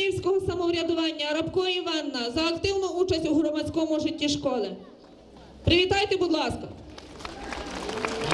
Київського самоврядування Рабко Іванна за активну участь у громадському житті школи. Привітайте, будь ласка.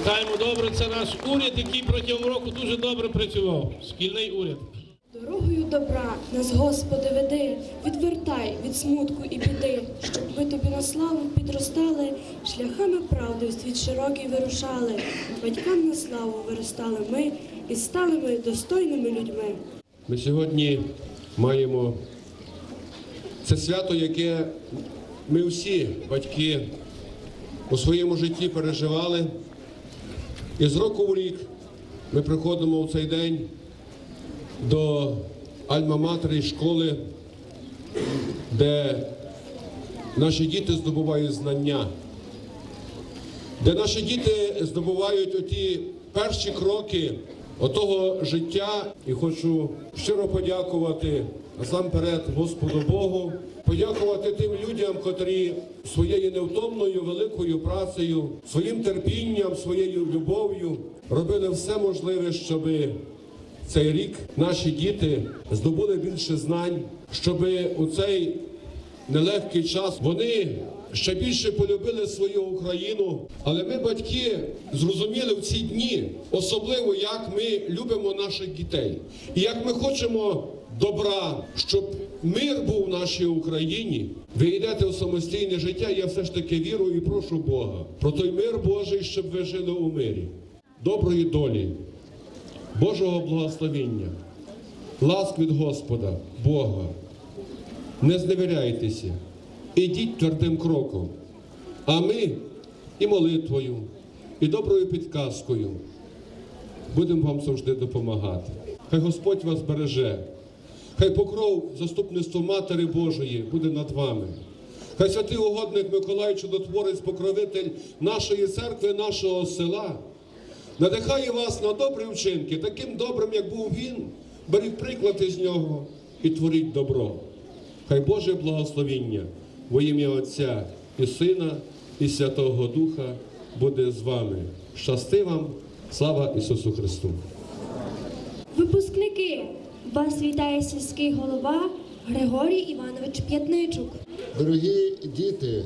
Вітаємо добре, це наш уряд, який протягом року дуже добре працював. Шкільний уряд. Дорогою добра нас, Господи, веди, відвертай від смутку і біди, щоб ми тобі на славу підростали, шляхами правди в світ широкий вирушали, батькам на славу виростали ми і стали ми достойними людьми. Ми сьогодні маємо це свято, яке ми всі, батьки, у своєму житті переживали. І з року в рік ми приходимо в цей день до Альма-Матері школи, де наші діти здобувають знання, де наші діти здобувають оті перші кроки отого життя. І хочу щиро подякувати насамперед Господу Богу, подякувати тим людям, котрі своєю невтомною великою працею, своїм терпінням, своєю любов'ю робили все можливе, щоби цей рік наші діти здобули більше знань, щоб у цей нелегкий час вони ще більше полюбили свою Україну. Але ми, батьки, зрозуміли в ці дні, особливо як ми любимо наших дітей, і як ми хочемо добра, щоб мир був в нашій Україні. Ви йдете в самостійне життя. Я все ж таки вірую і прошу Бога про той мир Божий, щоб ви жили у мирі, доброї долі. Божого благословення, ласк від Господа, Бога. Не зневіряйтеся, ідіть твердим кроком. А ми і молитвою, і доброю підказкою будемо вам завжди допомагати. Хай Господь вас береже, хай покров заступництво Матері Божої буде над вами. Хай святий угодник Миколай Чудотворець, покровитель нашої церкви, нашого села, надихає вас на добрі вчинки, таким добрим, як був він, беріть приклад із нього і творіть добро. Хай Боже благословіння во ім'я Отця і Сина, і Святого Духа буде з вами. Щасти вам, слава Ісусу Христу! Випускники, вас вітає сільський голова Григорій Іванович П'ятничук. Дорогі діти,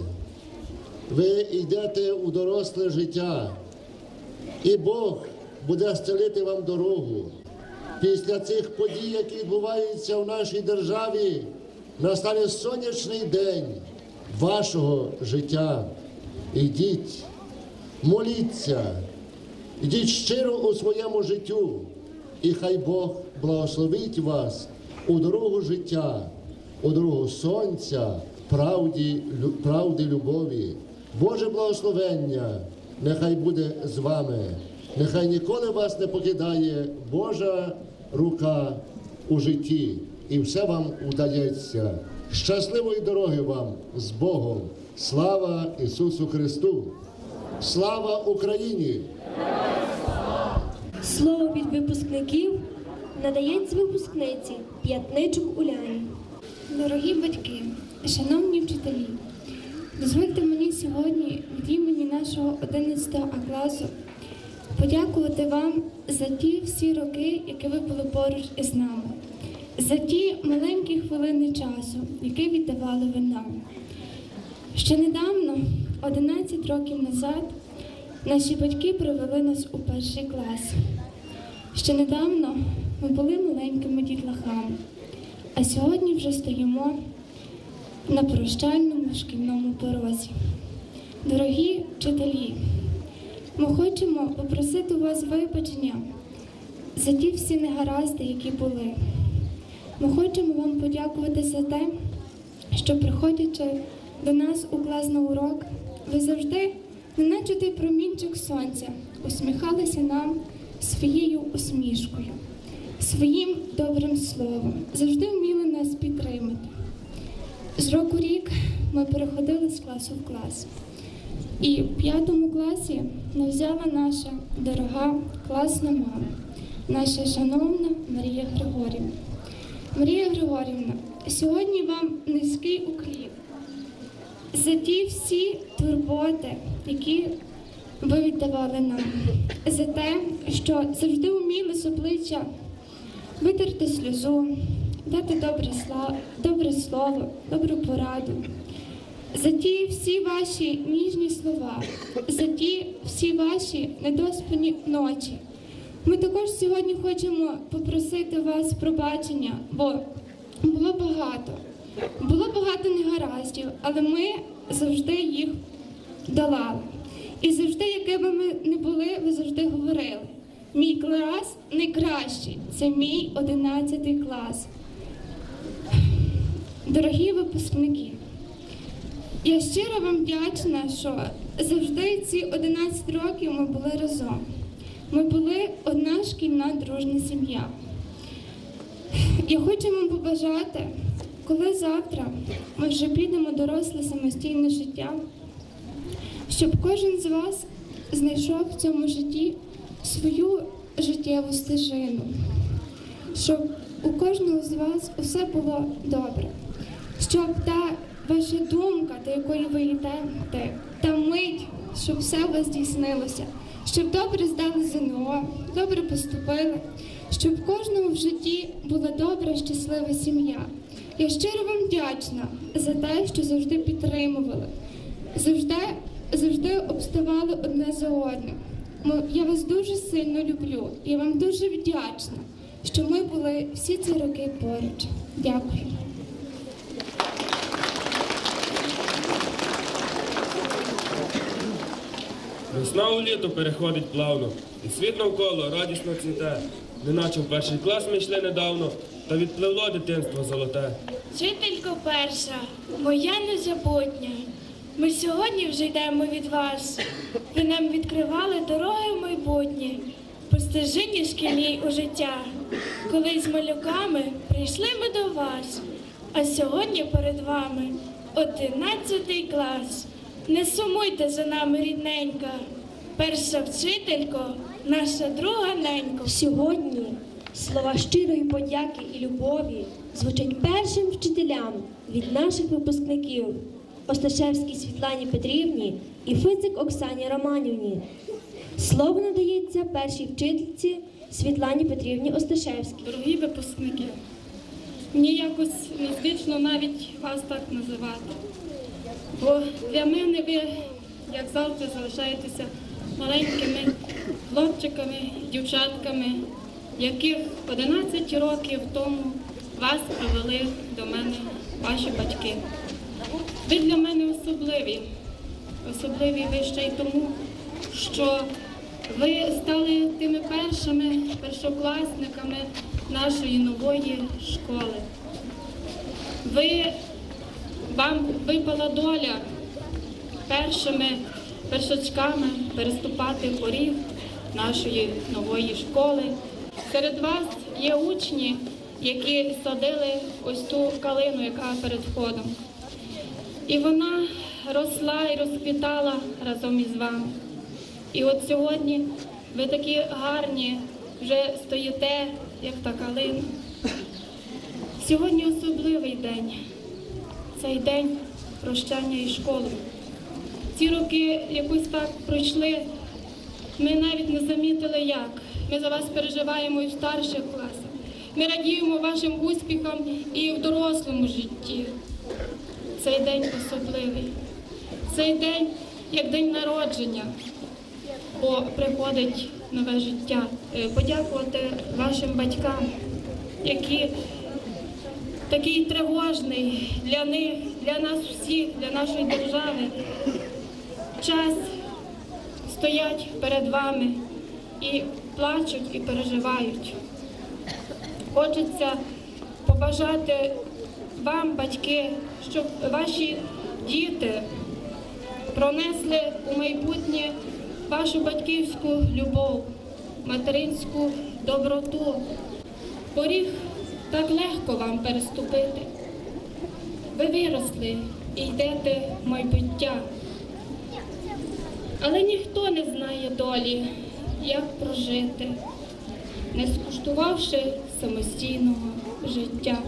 ви йдете у доросле життя, і Бог буде стелити вам дорогу. Після цих подій, які відбуваються в нашій державі, настане сонячний день вашого життя. Ідіть, моліться, ідіть щиро у своєму життю, і хай Бог благословить вас у дорогу життя, у дорогу сонця, правді, правди, любові. Боже благословення нехай буде з вами, нехай ніколи вас не покидає Божа рука у житті, і все вам удається. Щасливої дороги вам з Богом! Слава Ісусу Христу! Слава Україні! Слово від випускників надається випускниці П'ятничук Уляні. Дорогі батьки, шановні вчителі, дозвольте мені сьогодні від імені нашого 11 А класу подякувати вам за ті всі роки, які ви були поруч із нами, за ті маленькі хвилини часу, які віддавали ви нам. Ще недавно, 11 років назад, наші батьки привели нас у перший клас. Ще недавно ми були маленькими дітлахами, а сьогодні вже стоїмо на прощальному шкільному порозі. Дорогі вчителі, ми хочемо попросити у вас вибачення за ті всі негаразди, які були. Ми хочемо вам подякувати за те, що приходячи до нас у клас на урок, ви завжди, неначе той промінчик сонця, усміхалися нам своєю усмішкою, своїм добрим словом, завжди вміли нас підтримати. З року рік ми переходили з класу в клас. І в п'ятому класі нас взяла наша дорога класна мама, наша шановна Марія Григорівна. Марія Григорівна, сьогодні вам низький уклін за ті всі турботи, які ви віддавали нам, за те, що завжди вміли з обличчя витерти сльозу, дати добре, сла- добре слово, добру пораду. За ті всі ваші ніжні слова, за ті всі ваші недоспані ночі. Ми також сьогодні хочемо попросити вас пробачення, бо було багато. Було багато негараздів, але ми завжди їх долали. І завжди, якими ми не були, ви завжди говорили. Мій клас найкращий, це мій 11 клас. Дорогі випускники, я щиро вам вдячна, що завжди ці 11 років ми були разом. Ми були одна шкільна дружна сім'я. Я хочу вам побажати, коли завтра ми вже підемо доросле самостійне життя, щоб кожен з вас знайшов в цьому житті свою життєву стежину, щоб у кожного з вас усе було добре, щоб та ваша думка, до якої ви йдете, та мить, щоб все у вас здійснилося, щоб добре здали ЗНО, добре поступили, щоб кожному в житті була добра, щаслива сім'я. Я щиро вам вдячна за те, що завжди підтримували, завжди, завжди обставали одне за одним. Я вас дуже сильно люблю. Я вам дуже вдячна, що ми були всі ці роки поруч. Дякую. Весна у літо переходить плавно, і світ навколо радісно цвіте, неначе в перший клас ми йшли недавно, та відпливло дитинство золоте. Вчителько перша, моя незабутня. Ми сьогодні вже йдемо від вас. Ви нам відкривали дороги в майбутнє, по стежині шкільній у життя. Колись з малюками прийшли ми до вас, а сьогодні перед вами одинадцятий клас. Не сумуйте за нами, рідненька. Перша вчителько, наша друга ненька. Сьогодні слова щирої подяки і любові звучать першим вчителям від наших випускників Осташевській Світлані Петрівні і Фицик Оксані Романівні. Слово надається першій вчительці Світлані Петрівні Осташевській. Дорогі випускники, мені якось незвично навіть вас так називати. Бо для мене ви, як завжди, залишаєтеся маленькими хлопчиками, дівчатками, яких 11 років тому вас привели до мене ваші батьки. Ви для мене особливі. Особливі ви ще й тому, що ви стали тими першими першокласниками нашої нової школи. Ви, вам випала доля першими першачками переступати поріг нашої нової школи. Серед вас є учні, які садили ось ту калину, яка перед входом. І вона росла і розквітала разом із вами. І от сьогодні ви такі гарні вже стоїте, як та калина. Сьогодні особливий день. Цей день прощання із школою. Ці роки якось так пройшли. Ми навіть не замітили як. Ми за вас переживаємо і в старших класах. Ми радіємо вашим успіхам і в дорослому житті. Цей день особливий. Цей день як день народження, бо приходить нове життя. Е, Подякувати вашим батькам, які такий тривожний для них, для нас всіх, для нашої держави. Час стоять перед вами і плачуть, і переживають. Хочеться побажати вам, батьки, щоб ваші діти пронесли у майбутнє вашу батьківську любов, материнську доброту. Поріг так легко вам переступити. Ви виросли і йдете в майбуття. Але ніхто не знає долі, як прожити, не скуштувавши самостійного життя.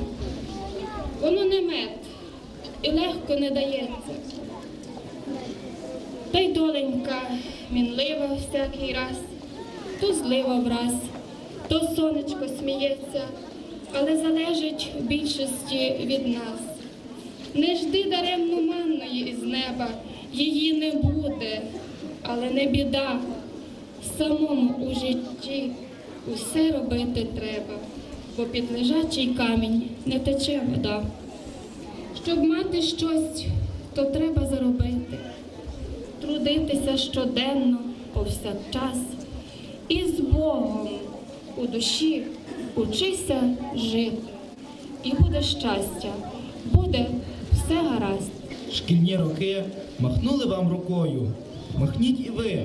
Воно не мед і легко не дається. Та й доленька мінлива всякий раз, то злива враз, то сонечко сміється, але залежить в більшості від нас. Не жди даремно манної із неба, її не буде, але не біда. Самому у житті усе робити треба, бо під лежачий камінь не тече вода. Щоб мати щось, то треба заробити, трудитися щоденно, повсякчас, і з Богом у душі учися жити. І буде щастя, буде все гаразд. Шкільні роки махнули вам рукою. Махніть і ви.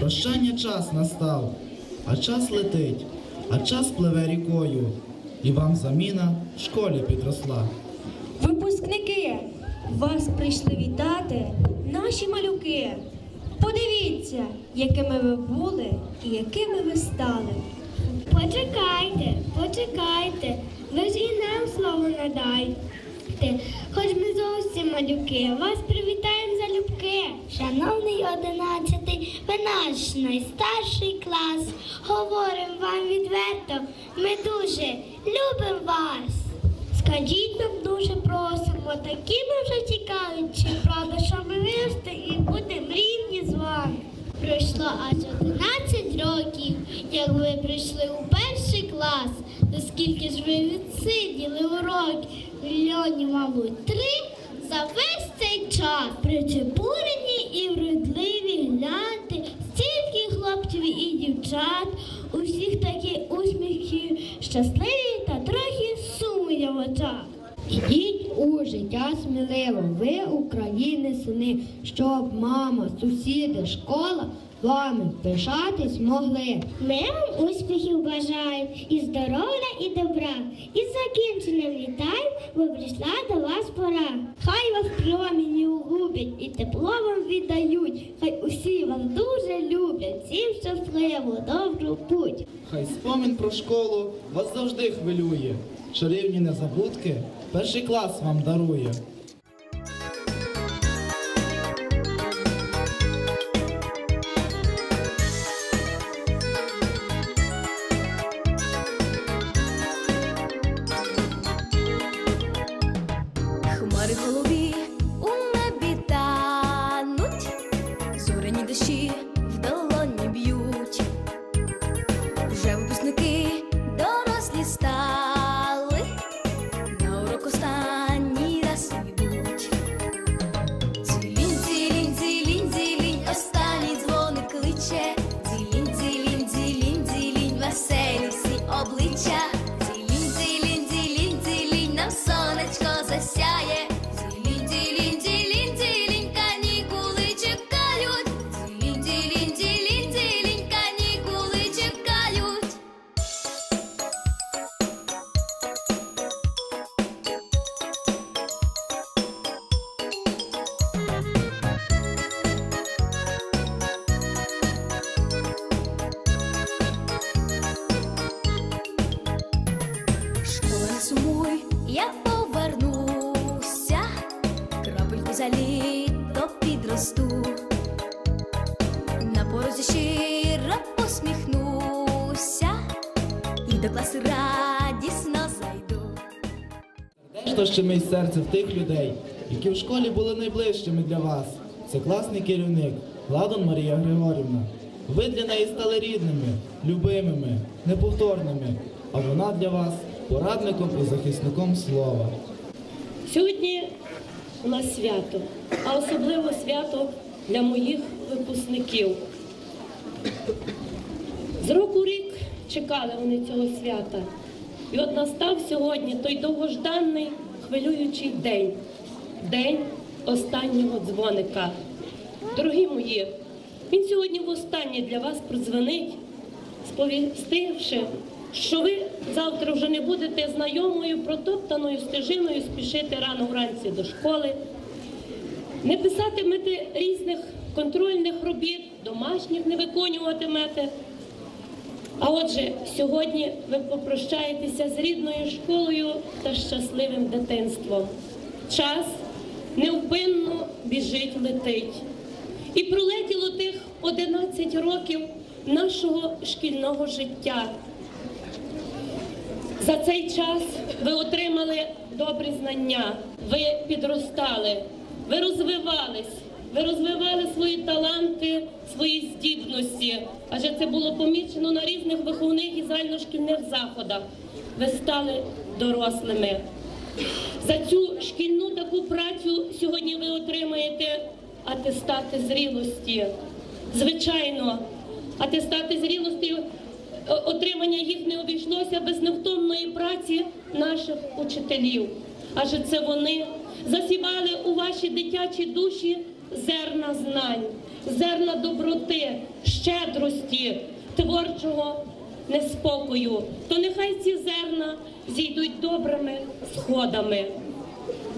Прощання час настав, а час летить, а час пливе рікою. І вам заміна в школі підросла. Випускники, вас прийшли вітати наші малюки. Подивіться, якими ви були і якими ви стали. Почекайте, почекайте, ви ж і нам слово надайте. Хоч ми зовсім малюки, вас привітаємо залюбки. Шановний одинадцятий, ви наш найстарший клас. Говоримо вам відверто, ми дуже любимо вас. Скажіть нам дуже просимо, такі ми вже цікаві, чи правда, що ми виросте і вами. Пройшло аж 11 років, як ви прийшли у перший клас. То скільки ж ви відсиділи уроків? Мільйонів, мабуть, три за весь цей час. Причепурені і вродливі гляньте, стільки хлопців і дівчат, у всіх такі усміхи, щасливі та трохи сумні в очах. Ідіть у життя сміливо, ви України сини, щоб мама, сусіди, школа вами пишатись могли. Ми вам успіхів бажаємо і здоров'я, і добра. І з закінченням вітаємо, бо прийшла до вас пора. Хай вас промені улюблять і тепло вам віддають. Хай усі вас дуже люблять, всім щасливо, добру путь. Хай спомин про школу вас завжди хвилює. Чарівні незабудки перший клас вам дарує. Що щемить серце в тих людей, які в школі були найближчими для вас. Це класний керівник Ладон Марія Григорівна. Ви для неї стали рідними, любимими, неповторними, а вона для вас порадником і захисником слова. Сьогодні у нас свято, а особливо свято для моїх випускників. З року рік чекали вони цього свята. І от настав сьогодні той довгожданий хвилюючий день, день останнього дзвоника. Дорогі мої, він сьогодні востаннє для вас продзвонить, сповістивши, що ви завтра вже не будете знайомою протоптаною стежиною спішити рано вранці до школи, не писатимете різних контрольних робіт, домашніх не виконуватимете. А отже, сьогодні ви попрощаєтеся з рідною школою та щасливим дитинством. Час невпинно біжить, летить. І пролетіло тих 11 років нашого шкільного життя. За цей час ви отримали добрі знання, ви підростали, ви розвивались, ви розвивали свої таланти, свої здібності, адже це було помічено на різних виховних і загальношкільних заходах. Ви стали дорослими. За цю шкільну таку працю сьогодні ви отримаєте атестати зрілості. Звичайно, атестати зрілості е, отримання їх не обійшлося без невтомної праці наших учителів. Адже це вони засівали у ваші дитячі душі зерна знань, зерна доброти, щедрості, творчого неспокою. То нехай ці зерна зійдуть добрими сходами.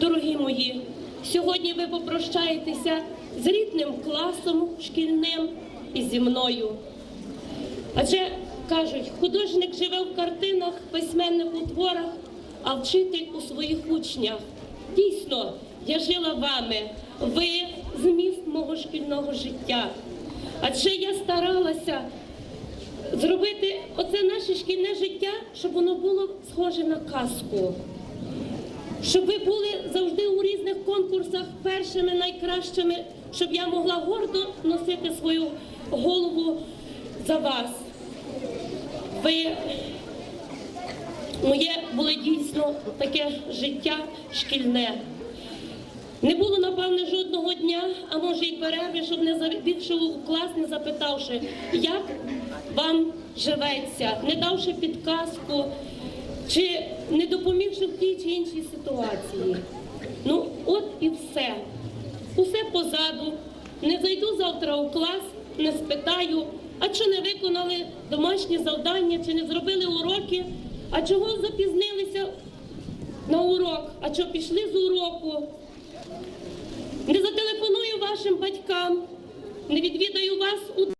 Дорогі мої, сьогодні ви попрощаєтеся з рідним класом шкільним і зі мною. Адже кажуть, художник живе в картинах, письменник у творах, а вчитель у своїх учнях. Дійсно, я жила вами, ви зміст мого шкільного життя. Адже я старалася зробити оце наше шкільне життя, щоб воно було схоже на казку. Щоб ви були завжди у різних конкурсах першими, найкращими, щоб я могла гордо носити свою голову за вас. Ви моє було дійсно таке життя шкільне. Не було, напевне, жодного дня, а може й перерви, щоб не завівши у клас, не запитавши, як вам живеться, не давши підказку, чи не допомігши в тій чи іншій ситуації. Ну, от і все. Усе позаду. Не зайду завтра у клас, не спитаю, а чи не виконали домашні завдання, чи не зробили уроки, а чого запізнилися на урок, а чого пішли з уроку. Не зателефоную вашим батькам, не відвідаю вас у